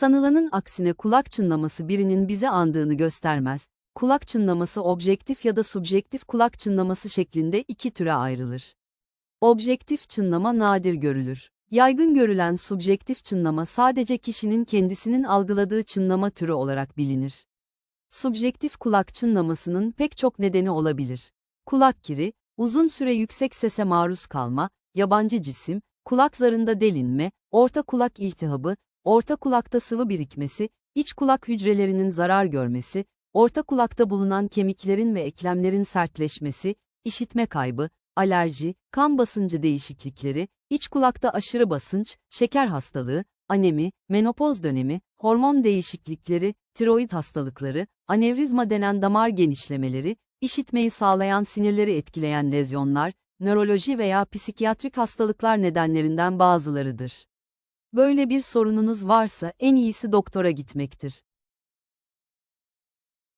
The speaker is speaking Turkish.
Sanılanın aksine kulak çınlaması birinin bizi andığını göstermez. Kulak çınlaması objektif ya da subjektif kulak çınlaması şeklinde iki türe ayrılır. Objektif çınlama nadir görülür. Yaygın görülen subjektif çınlama sadece kişinin kendisinin algıladığı çınlama türü olarak bilinir. Subjektif kulak çınlamasının pek çok nedeni olabilir. Kulak kiri, uzun süre yüksek sese maruz kalma, yabancı cisim, kulak zarında delinme, orta kulak iltihabı, orta kulakta sıvı birikmesi, iç kulak hücrelerinin zarar görmesi, orta kulakta bulunan kemiklerin ve eklemlerin sertleşmesi, işitme kaybı, alerji, kan basıncı değişiklikleri, iç kulakta aşırı basınç, şeker hastalığı, anemi, menopoz dönemi, hormon değişiklikleri, tiroid hastalıkları, anevrizma denen damar genişlemeleri, işitmeyi sağlayan sinirleri etkileyen lezyonlar, nöroloji veya psikiyatrik hastalıklar nedenlerinden bazılarıdır. Böyle bir sorununuz varsa en iyisi doktora gitmektir.